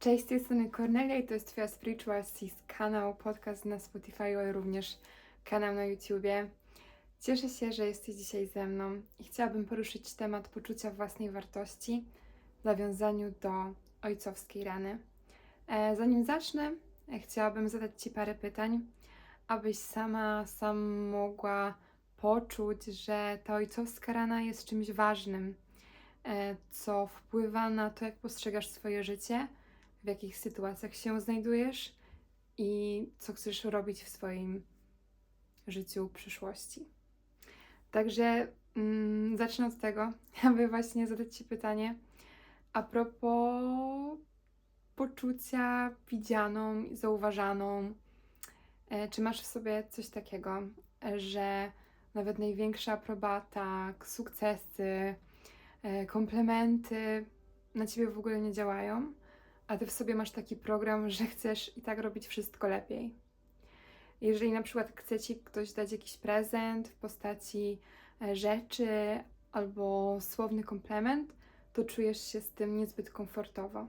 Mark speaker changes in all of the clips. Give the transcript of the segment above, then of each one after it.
Speaker 1: Cześć, z tej strony Cornelia i to jest Twoja Spiritual Sis kanał, podcast na Spotify, ale również kanał na YouTubie. Cieszę się, że jesteś dzisiaj ze mną i chciałabym poruszyć temat poczucia własnej wartości w nawiązaniu do ojcowskiej rany. E, zanim zacznę, chciałabym zadać Ci parę pytań, abyś sama, sam mogła poczuć, że ta ojcowska rana jest czymś ważnym, e, co wpływa na to, jak postrzegasz swoje życie, w jakich sytuacjach się znajdujesz i co chcesz robić w swoim życiu przyszłości. Także mm, zacznę od tego, aby właśnie zadać Ci pytanie a propos poczucia widzianą zauważaną. E, Czy masz w sobie coś takiego, e, że nawet największa aprobata, sukcesy, e, komplementy na ciebie w ogóle nie działają, a ty w sobie masz taki program, że chcesz i tak robić wszystko lepiej. Jeżeli na przykład chce ci ktoś dać jakiś prezent w postaci e, rzeczy albo słowny komplement, to czujesz się z tym niezbyt komfortowo.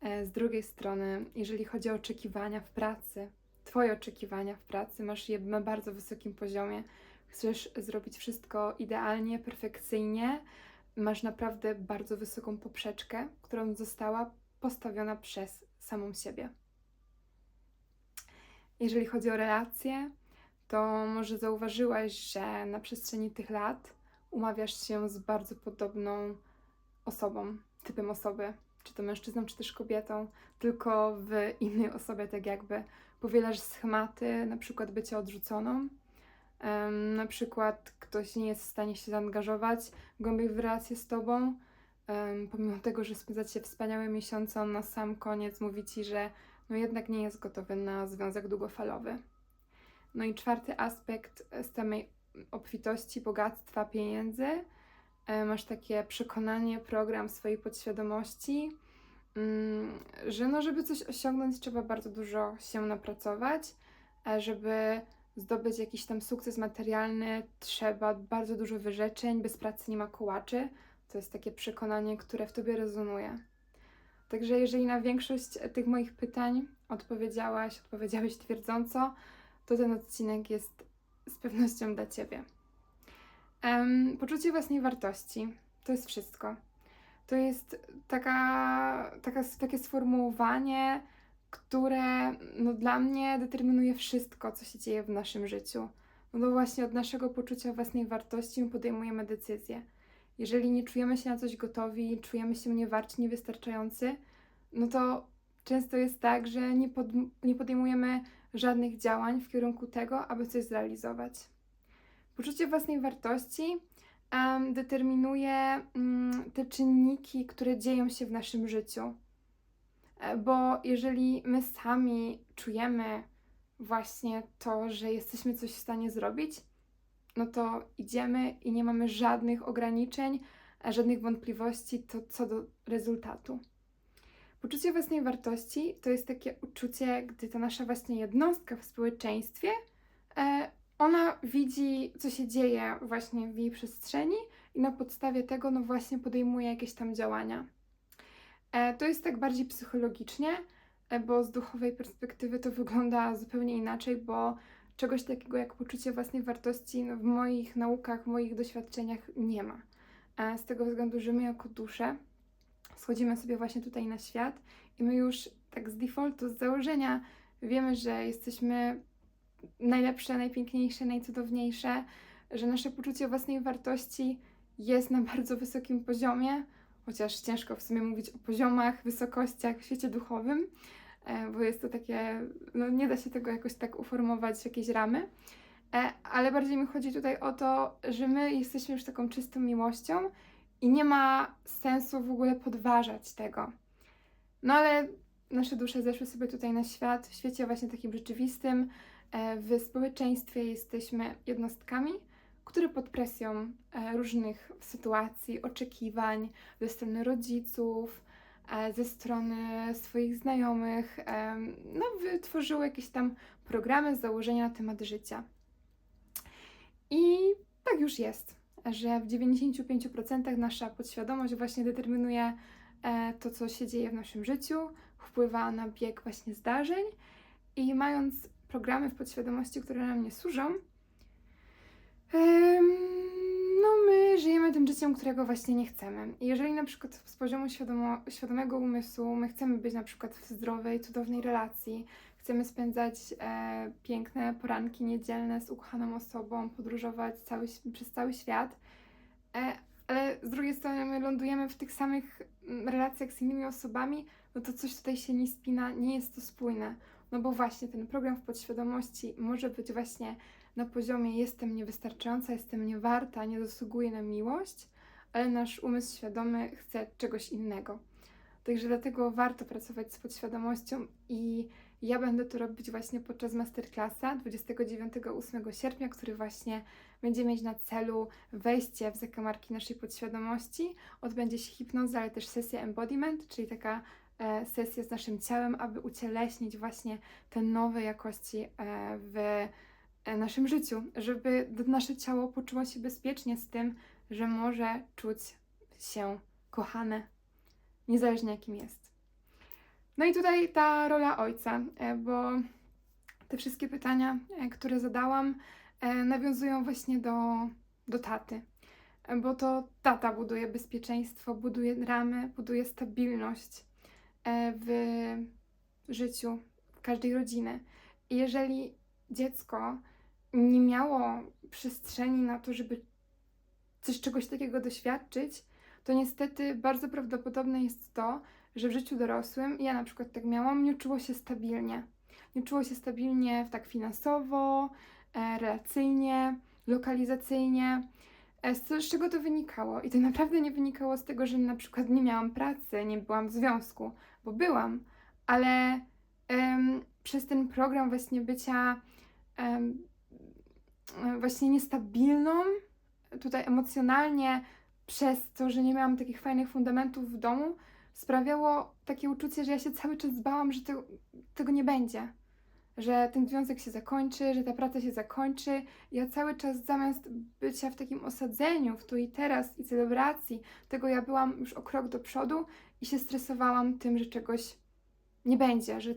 Speaker 1: E, Z drugiej strony, jeżeli chodzi o oczekiwania w pracy, Twoje oczekiwania w pracy, masz je na bardzo wysokim poziomie, chcesz zrobić wszystko idealnie, perfekcyjnie, masz naprawdę bardzo wysoką poprzeczkę, którą została postawiona przez samą siebie. Jeżeli chodzi o relacje, to może zauważyłaś, że na przestrzeni tych lat umawiasz się z bardzo podobną osobą, typem osoby, czy to mężczyzną, czy też kobietą, tylko w innej osobie, tak jakby powielasz schematy, na przykład bycia odrzuconą. Na przykład ktoś nie jest w stanie się zaangażować głębiej w relację z tobą, em, pomimo tego, że spędzacie wspaniałe miesiące, on na sam koniec mówi ci, że no jednak nie jest gotowy na związek długofalowy. No i czwarty aspekt z samej obfitości, bogactwa, pieniędzy. E, Masz takie przekonanie, program swojej podświadomości, mm, że no, żeby coś osiągnąć, trzeba bardzo dużo się napracować, a żeby zdobyć jakiś tam sukces materialny, trzeba bardzo dużo wyrzeczeń, bez pracy nie ma kołaczy. To jest takie przekonanie, które w tobie rezonuje. Także jeżeli na większość tych moich pytań odpowiedziałaś, odpowiedziałeś twierdząco, to ten odcinek jest z pewnością dla ciebie. Em, poczucie własnej wartości to jest wszystko. To jest taka, taka, takie sformułowanie, które no, dla mnie determinuje wszystko, co się dzieje w naszym życiu. No bo właśnie od naszego poczucia własnej wartości my podejmujemy decyzje. Jeżeli nie czujemy się na coś gotowi, czujemy się niewarci, niewystarczający, no to często jest tak, że nie, pod, nie podejmujemy żadnych działań w kierunku tego, aby coś zrealizować. Poczucie własnej wartości em, determinuje mm, te czynniki, które dzieją się w naszym życiu. E, Bo jeżeli my sami czujemy właśnie to, że jesteśmy coś w stanie zrobić, no to idziemy i nie mamy żadnych ograniczeń, żadnych wątpliwości to co do rezultatu. Poczucie własnej wartości to jest takie uczucie, gdy ta nasza właśnie jednostka w społeczeństwie, e, ona widzi, co się dzieje właśnie w jej przestrzeni i na podstawie tego, no właśnie podejmuje jakieś tam działania. E, to jest tak bardziej psychologicznie, e, bo z duchowej perspektywy to wygląda zupełnie inaczej, bo czegoś takiego jak poczucie własnej wartości no, w moich naukach, w moich doświadczeniach nie ma. Z tego względu, że my jako dusze schodzimy sobie właśnie tutaj na świat i my już tak z defaultu, z założenia wiemy, że jesteśmy najlepsze, najpiękniejsze, najcudowniejsze, że nasze poczucie własnej wartości jest na bardzo wysokim poziomie, chociaż ciężko w sumie mówić o poziomach, wysokościach w świecie duchowym, bo jest to takie, no nie da się tego jakoś tak uformować w jakieś ramy, E, ale bardziej mi chodzi tutaj o to, że my jesteśmy już taką czystą miłością i nie ma sensu w ogóle podważać tego. No ale nasze dusze zeszły sobie tutaj na świat, w świecie właśnie takim rzeczywistym, e, w społeczeństwie jesteśmy jednostkami, które pod presją e, różnych sytuacji, oczekiwań ze strony rodziców, e, ze strony swoich znajomych, em, no wytworzyły jakieś tam programy, założenia na temat życia. I tak już jest, że w 95% nasza podświadomość właśnie determinuje e, to, co się dzieje w naszym życiu, wpływa na bieg właśnie zdarzeń i mając programy w podświadomości, które nam nie służą, no my żyjemy tym życiem, którego właśnie nie chcemy. I jeżeli na przykład z poziomu świadomo, świadomego umysłu my chcemy być na przykład w zdrowej, cudownej relacji, chcemy spędzać e, piękne poranki niedzielne z ukochaną osobą, podróżować cały, przez cały świat, e, ale z drugiej strony my lądujemy w tych samych mm, relacjach z innymi osobami, no to coś tutaj się nie spina, nie jest to spójne. No bo właśnie ten program w podświadomości może być właśnie na poziomie jestem niewystarczająca, jestem niewarta, nie zasługuję na miłość, ale nasz umysł świadomy chce czegoś innego. Także dlatego warto pracować z podświadomością i ja będę to robić właśnie podczas masterclassa 29-8 sierpnia, który właśnie będzie mieć na celu wejście w zakamarki naszej podświadomości. Odbędzie się hipnoza, ale też sesja embodiment, czyli taka e, sesja z naszym ciałem, aby ucieleśnić właśnie te nowe jakości e, w naszym życiu, żeby nasze ciało poczuło się bezpiecznie z tym, że może czuć się kochane, niezależnie jakim jest. No i tutaj ta rola ojca, e, bo te wszystkie pytania, e, które zadałam, e, nawiązują właśnie do, do taty. Bo to tata buduje bezpieczeństwo, buduje ramy, buduje stabilność w życiu każdej rodziny. I jeżeli dziecko nie miało przestrzeni na to, żeby coś czegoś takiego doświadczyć, to niestety bardzo prawdopodobne jest to, że w życiu dorosłym, ja na przykład tak miałam, nie czuło się stabilnie. Nie czuło się stabilnie tak finansowo, e, relacyjnie, lokalizacyjnie. E, z, czego to wynikało? I to naprawdę nie wynikało z tego, że na przykład nie miałam pracy, nie byłam w związku, bo byłam, ale przez ten program właśnie bycia właśnie niestabilną, tutaj emocjonalnie, przez to, że nie miałam takich fajnych fundamentów w domu, sprawiało takie uczucie, że ja się cały czas bałam, że tego nie będzie. Że ten związek się zakończy, że ta praca się zakończy. Ja cały czas zamiast bycia w takim osadzeniu, w tu i teraz i celebracji, tego ja byłam już o krok do przodu i się stresowałam tym, że czegoś nie będzie, że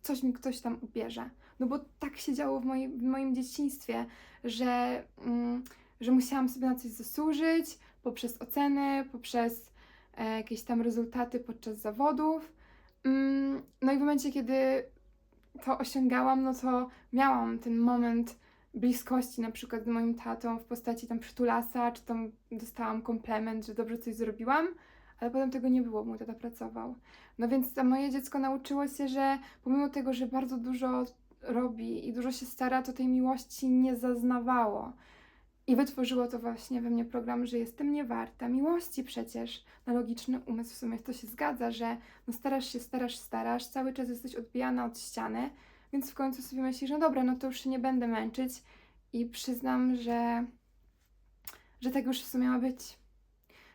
Speaker 1: coś mi ktoś tam ubierze. No bo tak się działo w, moim, w moim dzieciństwie, że, mm, że musiałam sobie na coś zasłużyć poprzez oceny, poprzez E, jakieś tam rezultaty podczas zawodów. Mm, no i w momencie, kiedy to osiągałam, no to miałam ten moment bliskości na przykład z moim tatą w postaci tam przytulasa, czy tam dostałam komplement, że dobrze coś zrobiłam, ale potem tego nie było, mój tata pracował. No więc to moje dziecko nauczyło się, że pomimo tego, że bardzo dużo robi i dużo się stara, to tej miłości nie zaznawało. I wytworzyło to właśnie we mnie program, że jestem niewarta miłości przecież. Na logiczny umysł w sumie to się zgadza, że no starasz się, starasz, starasz, cały czas jesteś odbijana od ściany, więc w końcu sobie myślisz, no dobra, no to już się nie będę męczyć i przyznam, że, że tak już w sumie ma być.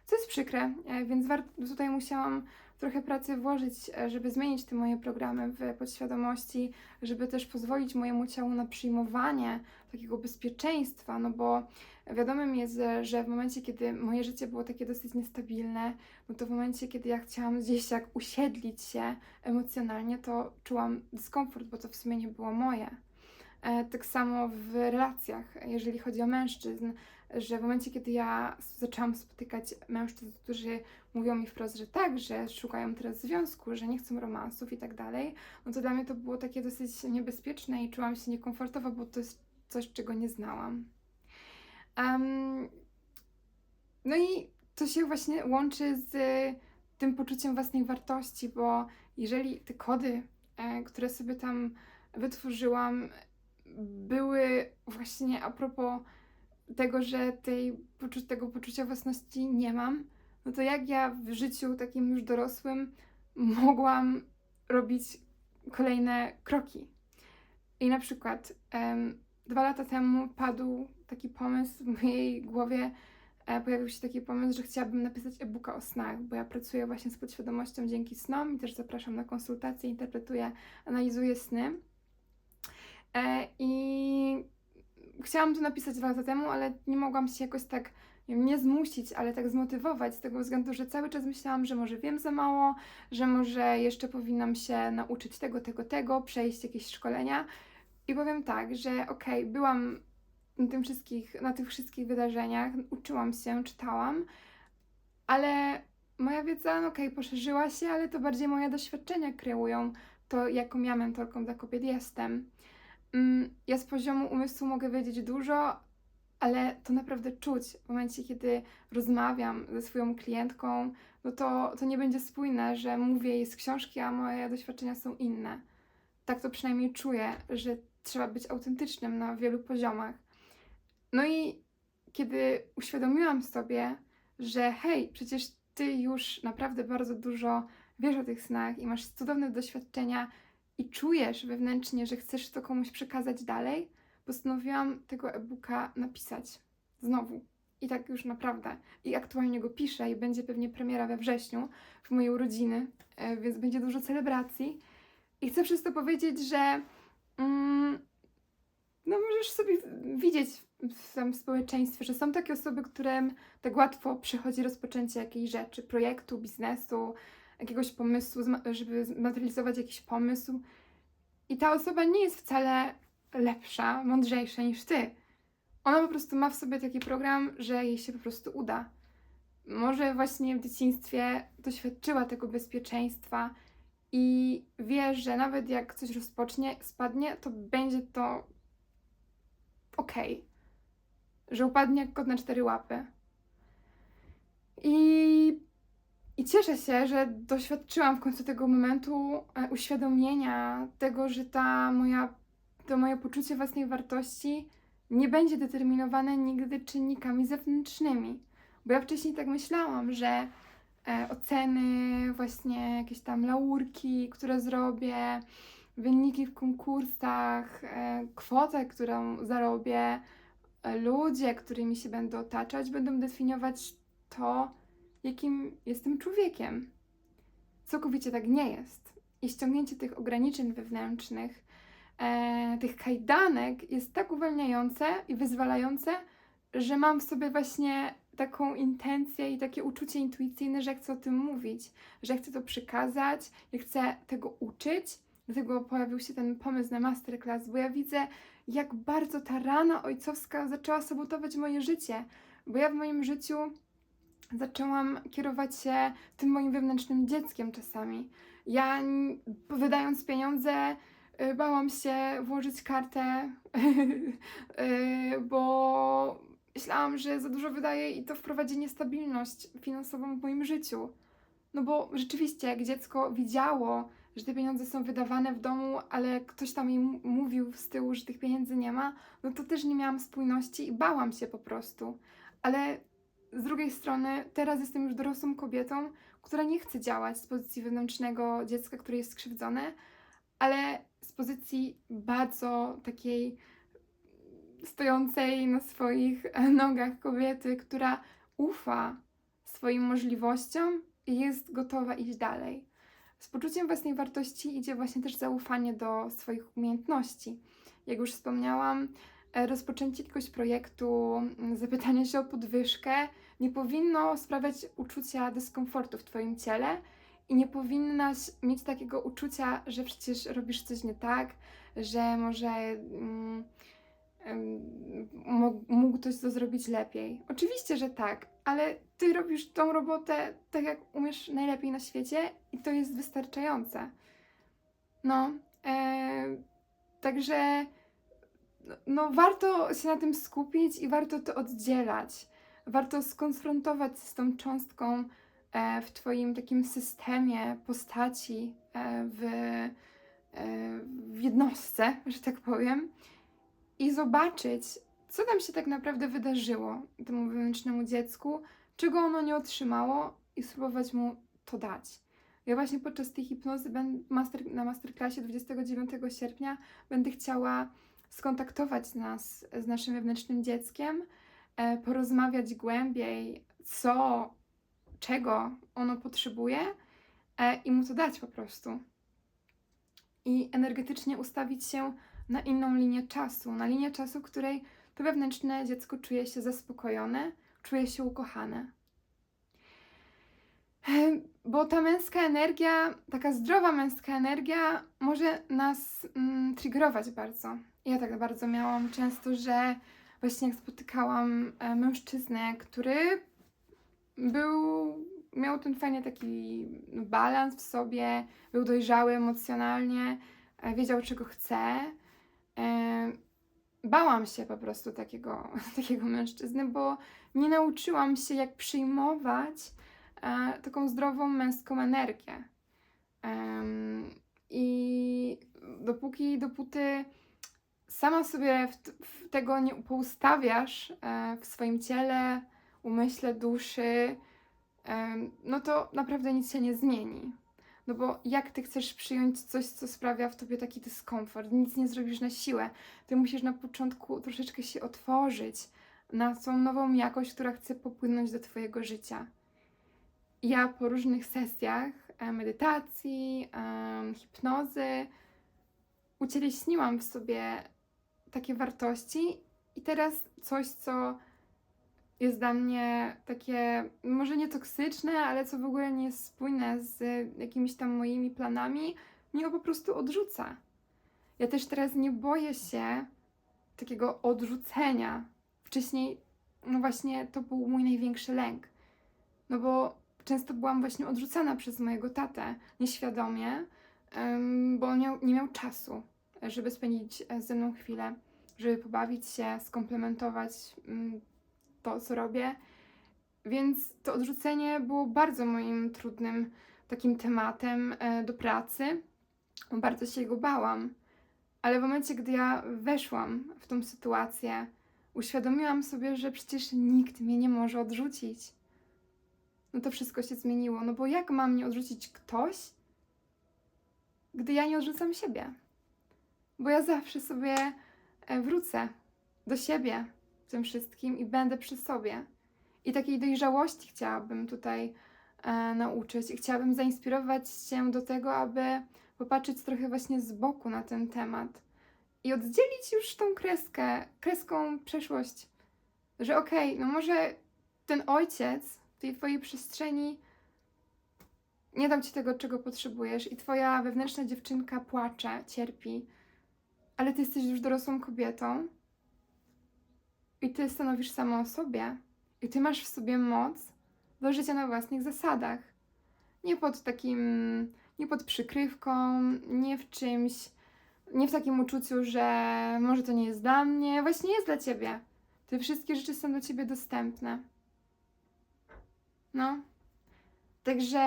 Speaker 1: Co jest przykre, e, więc tutaj musiałam trochę pracy włożyć, e, żeby zmienić te moje programy w podświadomości, żeby też pozwolić mojemu ciału na przyjmowanie takiego bezpieczeństwa, no bo wiadomym jest, że w momencie, kiedy moje życie było takie dosyć niestabilne, no to w momencie, kiedy ja chciałam gdzieś jak usiedlić się emocjonalnie, to czułam dyskomfort, bo to w sumie nie było moje. E, tak samo w relacjach, jeżeli chodzi o mężczyzn, że w momencie, kiedy ja zaczęłam spotykać mężczyzn, którzy mówią mi wprost, że tak, że szukają teraz związku, że nie chcą romansów i tak dalej, no to dla mnie to było takie dosyć niebezpieczne i czułam się niekomfortowo, bo to jest coś, czego nie znałam. Um, no i to się właśnie łączy z tym poczuciem własnej wartości, bo jeżeli te kody, e, które sobie tam wytworzyłam, były właśnie a propos tego, że tej, tego poczucia własności nie mam, no to jak ja w życiu takim już dorosłym mogłam robić kolejne kroki? I na przykład dwa lata temu padł taki pomysł w mojej głowie, e, pojawił się taki pomysł, że chciałabym napisać e-booka o snach, bo ja pracuję właśnie z podświadomością dzięki snom i też zapraszam na konsultacje, interpretuję, analizuję sny. E, I chciałam to napisać dwa lata temu, ale nie mogłam się jakoś tak nie zmusić, ale tak zmotywować z tego względu, że cały czas myślałam, że może wiem za mało, że może jeszcze powinnam się nauczyć tego, tego, tego, przejść jakieś szkolenia. I powiem tak, że okej, byłam na, tym wszystkich, na tych wszystkich wydarzeniach, uczyłam się, czytałam, ale moja wiedza, no okej, poszerzyła się, ale to bardziej moje doświadczenia kreują to, jaką ja mentorką dla kobiet jestem. Mm, Ja z poziomu umysłu mogę wiedzieć dużo, ale to naprawdę czuć w momencie, kiedy rozmawiam ze swoją klientką, no to, to nie będzie spójne, że mówię jej z książki, a moje doświadczenia są inne. Tak to przynajmniej czuję, że trzeba być autentycznym na wielu poziomach. No i kiedy uświadomiłam sobie, że hej, przecież ty już naprawdę bardzo dużo wiesz o tych snach i masz cudowne doświadczenia i czujesz wewnętrznie, że chcesz to komuś przekazać dalej, postanowiłam tego e-booka napisać znowu. I tak już naprawdę. I aktualnie go piszę i będzie pewnie premiera we wrześniu w mojej urodziny, e, więc będzie dużo celebracji. I chcę przez to powiedzieć, że mm, no możesz sobie widzieć w, tym społeczeństwie, że są takie osoby, którym tak łatwo przychodzi rozpoczęcie jakiejś rzeczy, projektu, biznesu, jakiegoś pomysłu, żeby zmaterializować jakiś pomysł. I ta osoba nie jest wcale lepsza, mądrzejsza niż ty. Ona po prostu ma w sobie taki program, że jej się po prostu uda. Może właśnie w dzieciństwie doświadczyła tego bezpieczeństwa i wie, że nawet jak coś rozpocznie, spadnie, to będzie to okej. Że upadnie jak kot na cztery łapy. I, I cieszę się, że doświadczyłam w końcu tego momentu e, uświadomienia tego, że ta moja, to moje poczucie własnej wartości nie będzie determinowane nigdy czynnikami zewnętrznymi. Bo ja wcześniej tak myślałam, że e, oceny, właśnie jakieś tam laurki, które zrobię, wyniki w konkursach, e, kwotę, którą zarobię, ludzie, którymi się będę otaczać, będą definiować to, jakim jestem człowiekiem. Całkowicie tak nie jest. I ściągnięcie tych ograniczeń wewnętrznych, e, tych kajdanek jest tak uwalniające i wyzwalające, że mam w sobie właśnie taką intencję i takie uczucie intuicyjne, że chcę o tym mówić, że chcę to przekazać, ja chcę tego uczyć. Dlatego pojawił się ten pomysł na masterclass, bo ja widzę, jak bardzo ta rana ojcowska zaczęła sabotować moje życie. Bo ja w moim życiu zaczęłam kierować się tym moim wewnętrznym dzieckiem czasami. Ja wydając pieniądze, y, bałam się włożyć kartę, y, bo myślałam, że za dużo wydaję i to wprowadzi niestabilność finansową w moim życiu. No bo rzeczywiście, jak dziecko widziało, że te pieniądze są wydawane w domu, ale ktoś tam mi m- mówił z tyłu, że tych pieniędzy nie ma, no to też nie miałam spójności i bałam się po prostu. Ale z drugiej strony, teraz jestem już dorosłą kobietą, która nie chce działać z pozycji wewnętrznego dziecka, które jest skrzywdzone, ale z pozycji bardzo takiej stojącej na swoich nogach kobiety, która ufa swoim możliwościom i jest gotowa iść dalej. Z poczuciem własnej wartości idzie właśnie też zaufanie do swoich umiejętności. Jak już wspomniałam, rozpoczęcie jakiegoś projektu, m, zapytanie się o podwyżkę nie powinno sprawiać uczucia dyskomfortu w Twoim ciele i nie powinnaś mieć takiego uczucia, że przecież robisz coś nie tak, że może mm, mógł ktoś to zrobić lepiej. Oczywiście, że tak, ale Ty robisz tą robotę tak, jak umiesz najlepiej na świecie i to jest wystarczające. No, e, także no, warto się na tym skupić i warto to oddzielać. Warto skonfrontować się z tą cząstką e, w Twoim takim systemie postaci, e, w, e, w jednostce, że tak powiem, i zobaczyć, co tam się tak naprawdę wydarzyło temu wewnętrznemu dziecku, czego ono nie otrzymało i spróbować mu to dać. Ja właśnie podczas tej hipnozy na masterclassie 29 sierpnia będę chciała skontaktować nas z naszym wewnętrznym dzieckiem, e, porozmawiać głębiej, co, czego ono potrzebuje e, i mu to dać po prostu. I energetycznie ustawić się na inną linię czasu, na linię czasu, której to wewnętrzne dziecko czuje się zaspokojone, czuje się ukochane. Bo ta męska energia, taka zdrowa męska energia, może nas mm, triggerować bardzo. Ja tak bardzo miałam często, że właśnie jak spotykałam e, mężczyznę, który był, miał ten fajny taki balans w sobie, był dojrzały emocjonalnie, e, wiedział czego chce. E, Bałam się po prostu takiego, takiego mężczyzny, bo nie nauczyłam się, jak przyjmować taką zdrową męską energię. I dopóki, dopóty sama sobie w, w tego nie poustawiasz e, w swoim ciele, umyśle, duszy, no to naprawdę nic się nie zmieni. No bo jak ty chcesz przyjąć coś, co sprawia w tobie taki dyskomfort? Nic nie zrobisz na siłę. Ty musisz na początku troszeczkę się otworzyć na tą nową jakość, która chce popłynąć do twojego życia. Ja po różnych sesjach e, medytacji, em, hipnozy ucieleśniłam w sobie takie wartości i teraz coś, co jest dla mnie takie, może nie toksyczne, ale co w ogóle nie jest spójne z jakimiś tam moimi planami, mnie po prostu odrzuca. Ja też teraz nie boję się takiego odrzucenia. Wcześniej, no właśnie, to był mój największy lęk. No bo często byłam właśnie odrzucana przez mojego tatę nieświadomie, bo miał, nie miał czasu, żeby spędzić e, ze mną chwilę, żeby pobawić się, skomplementować mm, to, co robię. Więc to odrzucenie było bardzo moim trudnym takim tematem e, do pracy. Bardzo się jego bałam. Ale w momencie, gdy ja weszłam w tą sytuację, uświadomiłam sobie, że przecież nikt mnie nie może odrzucić. No to wszystko się zmieniło. No bo jak ma mnie odrzucić ktoś, gdy ja nie odrzucam siebie? Bo ja zawsze sobie e, wrócę do siebie w tym wszystkim i będę przy sobie. I takiej dojrzałości chciałabym tutaj e, nauczyć i chciałabym zainspirować się do tego, aby popatrzeć trochę właśnie z boku na ten temat i oddzielić już tą kreskę, kreską przeszłość, że okej, no może ten ojciec w tej twojej przestrzeni nie dał ci tego, czego potrzebujesz i twoja wewnętrzna dziewczynka płacze, cierpi, ale ty jesteś już dorosłą kobietą i ty stanowisz sama o sobie i ty masz w sobie moc do życia na własnych zasadach. Nie pod takim, nie pod przykrywką, nie w czymś, nie w takim uczuciu, że może to nie jest dla mnie, właśnie jest dla ciebie. Te wszystkie rzeczy są dla ciebie dostępne. No. Także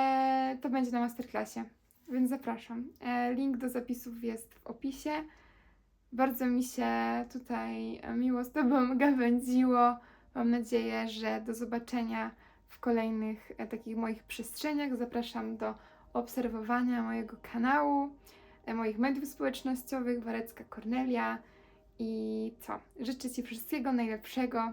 Speaker 1: to będzie na masterclassie, więc zapraszam. E, Link do zapisów jest w opisie. Bardzo mi się tutaj miło z Tobą gawędziło. Mam nadzieję, że do zobaczenia w kolejnych e, takich moich przestrzeniach. Zapraszam do obserwowania mojego kanału, e, moich mediów społecznościowych, Warecka Kornelia. I co? Życzę Ci wszystkiego najlepszego.